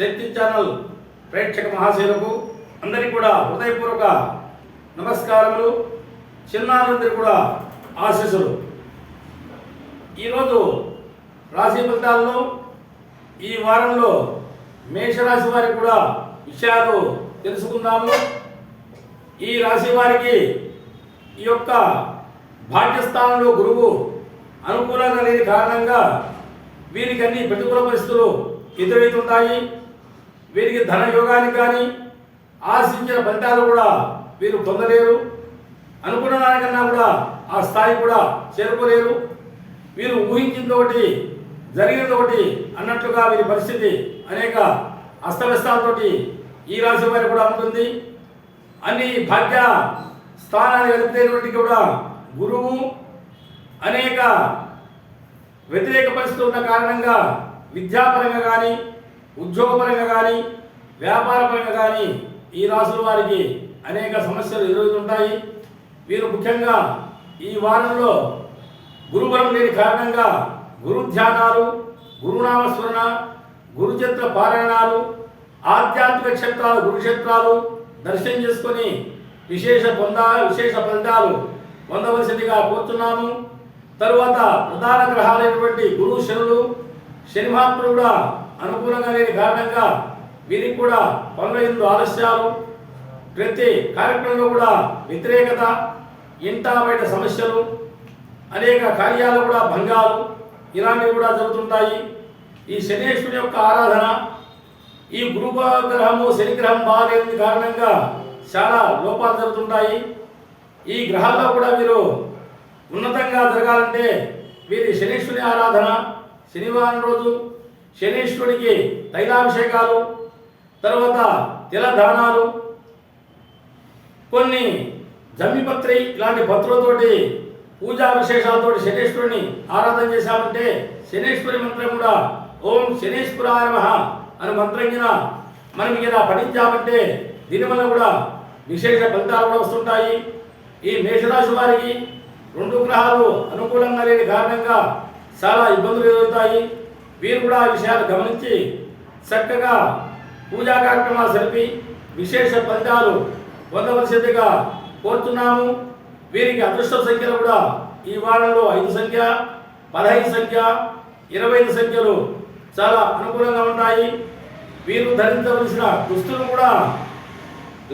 శక్తి channel ప్రేక్షక మహాశయులకు అందరికీ కూడా హృదయపూర్వక నమస్కారములు. చిన్నారందరికీ కూడా ఆశీస్సులు. ఈరోజు రాశి ఫలితాల్లో ఈ వారంలో మేషరాశి వారికి కూడా విషయాలు తెలుసుకుందాము. ఈ రాశి వారికి ఈ యొక్క భాగ్యస్థానంలో గురువు అనుకూలంగా లేని కారణంగా వీరికి అన్ని ప్రతికూల పరిస్థితులు ఎదురవుతుంటాయి. వీరికి ధన యోగానికి కానీ ఆశించిన ఫలితాలు కూడా వీరు పొందలేరు. అనుకున్న దానికన్నా కూడా ఆ స్థాయి కూడా చేరుకోలేరు. వీరు ఊహించింది ఒకటి జరిగినది ఒకటి అన్నట్లుగా వీరి పరిస్థితి అనేక అస్తవ్యస్తాలతోటి ఈ రాశి వారి కూడా ఉంటుంది. అన్ని భాగ్య స్థానాన్ని వెలిపినటువంటి కూడా గురువు అనేక వ్యతిరేక పరిస్థితులు ఉన్న కారణంగా విద్యాపరంగా కానీ ఉద్యోగపరంగా కానీ వ్యాపారపరంగా కానీ ఈ రాసుల వారికి అనేక సమస్యలు ఎదురవుతుంటాయి. వీరు ముఖ్యంగా ఈ వారంలో గురుబలం లేని కారణంగా గురు ధ్యానాలు గురునామస్మరణ గురుచరిత్ర పారాయణాలు ఆధ్యాత్మిక క్షేత్రాలు గురుక్షేత్రాలు దర్శనం చేసుకొని విశేష పొందా విశేష ఫలితాలు పొందవలసిందిగా కోరుతున్నాము. తరువాత ప్రధాన గ్రహాలైనటువంటి గురు శనులు శని మహాత్ముడు కూడా అనుకూలంగా లేని కారణంగా వీరికి కూడా పనుల ఎందు ఆలస్యాలు ప్రతి కార్యక్రమంలో కూడా వ్యతిరేకత ఇంట బయట సమస్యలు అనేక కార్యాలు కూడా భంగాలు ఇలాంటివి కూడా జరుగుతుంటాయి. ఈ శనేశ్వరుని యొక్క ఆరాధన ఈ గురుగ్రహము శనిగ్రహం బాగాలేని కారణంగా చాలా లోపాలు జరుగుతుంటాయి. ఈ గ్రహాల్లో కూడా వీరు ఉన్నతంగా జరగాలంటే వీరి శనీశ్వరుని ఆరాధన శనివారం రోజు శనీశ్వరుడికి తైలాభిషేకాలు తర్వాత తిలదానాలు కొన్ని జమ్మిపత్రి ఇలాంటి పత్రులతోటి పూజా విశేషాలతో శనేశ్వరుని ఆరాధన చేశామంటే శనేశ్వరి మంత్రం కూడా ఓం శనేశ్వరాయ నమః అని మంత్రం కింద మనం ఇలా పఠించామంటే దీనివల్ల కూడా విశేష ఫలితాలు కూడా వస్తుంటాయి. ఈ మేషరాశి వారికి రెండు గ్రహాలు అనుకూలంగా లేని కారణంగా చాలా ఇబ్బందులు ఎదురవుతాయి. వీరు కూడా ఆ విషయాలు గమనించి చక్కగా పూజా కార్యక్రమాలు జరిపి విశేష ఫలితాలు పొందవలసిందిగా కోరుతున్నాము. వీరికి అదృష్ట సంఖ్యలు కూడా ఈ వారంలో ఐదు సంఖ్య పదహైదు సంఖ్య ఇరవై ఐదు సంఖ్యలు చాలా అనుకూలంగా ఉంటాయి. వీరు ధరించవలసిన దుస్తులు కూడా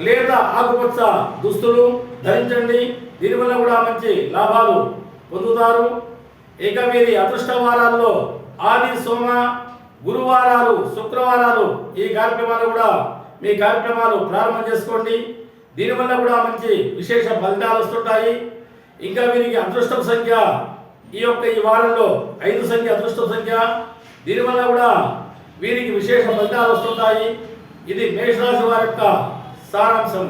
లేదా ఆకుపచ్చ దుస్తులు ధరించండి. దీనివల్ల కూడా మంచి లాభాలు పొందుతారు. ఇక వీరి అదృష్ట వారాల్లో ఆది సోమ గురువారాలు శుక్రవారాలు ఈ కార్యక్రమాలు కూడా మీ కార్యక్రమాలు ప్రారంభం చేసుకోండి. దీనివల్ల కూడా మంచి విశేష ఫలితాలు వస్తుంటాయి. ఇంకా వీరికి అదృష్టం సంఖ్య ఈ యొక్క ఈ వారంలో ఐదు సంఖ్య అదృష్టం సంఖ్య. దీనివల్ల కూడా వీరికి విశేష ఫలితాలు వస్తుంటాయి. ఇది మేషరాశి వారి యొక్క సారాంశం